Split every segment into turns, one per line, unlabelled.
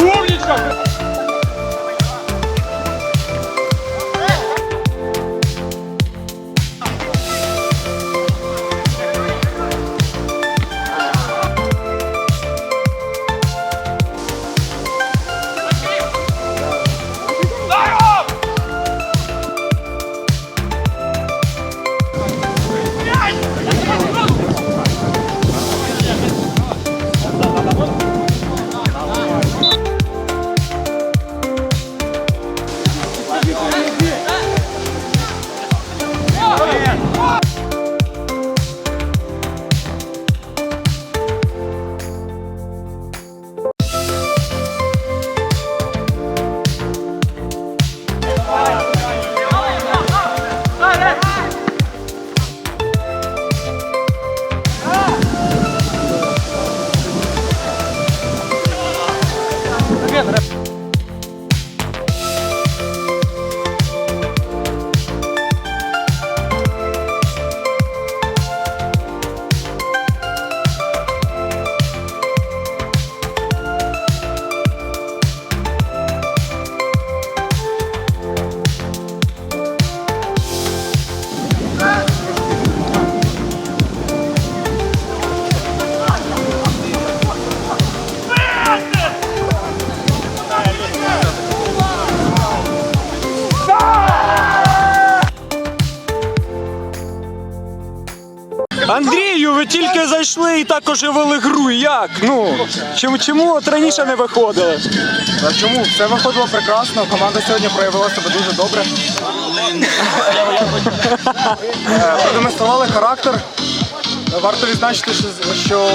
Умничка! Андрію, ви тільки зайшли і так оживили гру. Як? Ну чому, чому от раніше не виходили?
А чому? Все виходило прекрасно. Команда сьогодні проявила себе дуже добре. Продемонстрували характер. Варто відзначити, що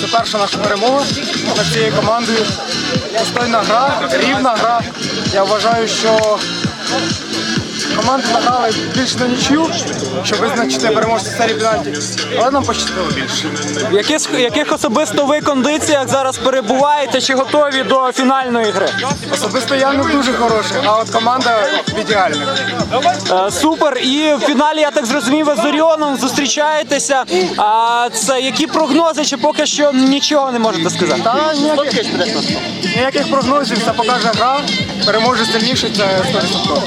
це перша наша перемога над цією командою. Достойна гра, рівна гра. Я вважаю, що команди награли більше на нічю, щоб визначити переможця серії пенальті. Але нам пощастило більше.
В яких, яких особисто ви кондиціях зараз перебуваєте? Чи готові до фінальної гри?
Особисто я не дуже хороший, а от команда в ідеальних.
Е, супер. І в фіналі я так зрозумів, ви з Оріоном зустрічаєтеся. А це які прогнози? Чи поки що нічого не можете сказати?
Та ніяких, ніяких прогнозів, це покаже гра. Переможе сильніший, це 100%.